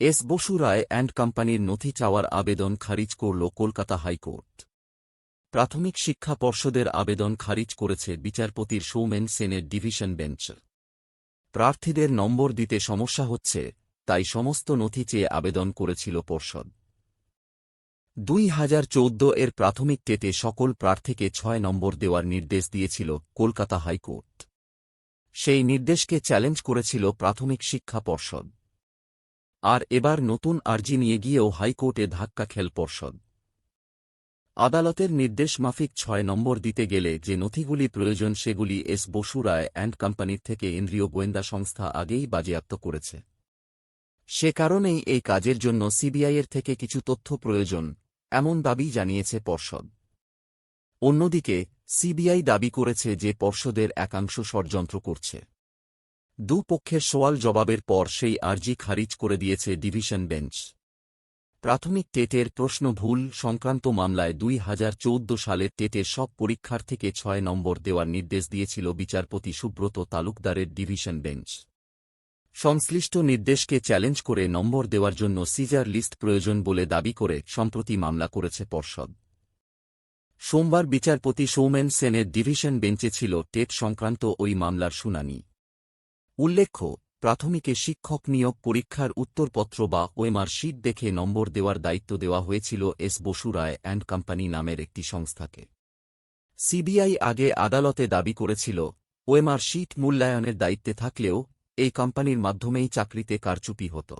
S Basu Roy and কোম্পানির নথি চাওয়ার আবেদন খারিজ করল কলকাতা হাইকোর্ট। প্রাথমিক শিক্ষা পর্ষদের আবেদন খারিজ করেছে বিচারপতির সৌমেন সেনের ডিভিশন বেঞ্চ। প্রার্থীদের নম্বর দিতে সমস্যা হচ্ছে, তাই সমস্ত নথি চেয়ে আবেদন করেছিল পর্ষদ। দুই হাজার চৌদ্দ এর প্রাথমিক টেটে সকল প্রার্থীকে ছয় নম্বর দেওয়ার নির্দেশ দিয়েছিল কলকাতা হাইকোর্ট। সেই নির্দেশকে চ্যালেঞ্জ করেছিল প্রাথমিক শিক্ষা পর্ষদ। আর এবার নতুন আর্জি নিয়ে গিয়েও হাইকোর্টে ধাক্কা খেল পর্ষদ। আদালতের নির্দেশ মাফিক ছয় নম্বর দিতে গেলে যে নথিগুলি প্রয়োজন সেগুলি এস বসু রায় অ্যান্ড কোম্পানির থেকে কেন্দ্রীয় গোয়েন্দা সংস্থা আগেই বাজেয়াপ্ত করেছে। সে কারণেই এই কাজের জন্য সিবিআইয়ের থেকে কিছু তথ্য প্রয়োজন, এমন দাবি জানিয়েছে পর্ষদ। অন্যদিকে, সিবিআই দাবি করেছে যে পর্ষদের একাংশ ষড়যন্ত্র করছে। দুপক্ষের সোয়াল জবাবের পর সেই আর্জি খারিজ করে দিয়েছে ডিভিশন বেঞ্চ। প্রাথমিক টেটের প্রশ্ন ভুল সংক্রান্ত মামলায় দুই হাজার চৌদ্দ সালের টেটের সব পরীক্ষার থেকে ছয় নম্বর দেওয়ার নির্দেশ দিয়েছিল বিচারপতি সুব্রত তালুকদারের ডিভিশন বেঞ্চ। সংশ্লিষ্ট নির্দেশকে চ্যালেঞ্জ করে নম্বর দেওয়ার জন্য সিজার লিস্ট প্রয়োজন বলে দাবি করে সম্প্রতি মামলা করেছে পর্ষদ। সোমবার বিচারপতি সৌমেন সেনের ডিভিশন বেঞ্চে ছিল টেট সংক্রান্ত ওই মামলার শুনানি। উল্লেখ্য, প্রাথমিকে শিক্ষক নিয়োগ পরীক্ষার উত্তরপত্র বা ওয়েমার শিট দেখে নম্বর দেওয়ার দায়িত্ব দেওয়া হয়েছিল S Basu Ray and company নামের একটি সংস্থাকে। সিবিআই আগে আদালতে দাবি করেছিল ওয়েমার শিট মূল্যায়নের দায়িত্বে থাকলেও এই কোম্পানির মাধ্যমেই চাকরিতে কারচুপি হতো।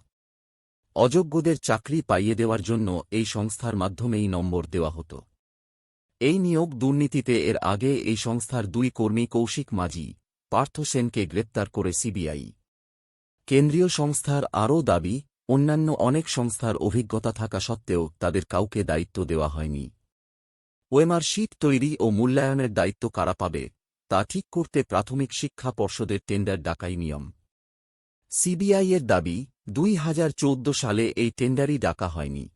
অযোগ্যদের চাকরি পাইয়ে দেওয়ার জন্য এই সংস্থার মাধ্যমেই নম্বর দেওয়া হতো। এই নিয়োগ দুর্নীতিতে এর আগে এই সংস্থার দুই কর্মী কৌশিক মাঝি পার্থ সেনকে গ্রেপ্তার করে সিবিআই। কেন্দ্রীয় সংস্থার আরও দাবি, অন্যান্য অনেক সংস্থার অভিজ্ঞতা থাকা সত্ত্বেও তাদের কাউকে দায়িত্ব দেওয়া হয়নি। ওয়েমার শীট তৈরি ও মূল্যায়নের দায়িত্ব কারা পাবে, তা ঠিক করতে প্রাথমিক শিক্ষা পর্ষদের টেন্ডার ডাকাই নিয়ম। সিবিআইয়ের দাবি, দুই হাজার চৌদ্দ সালে এই টেন্ডারই ডাকা হয়নি।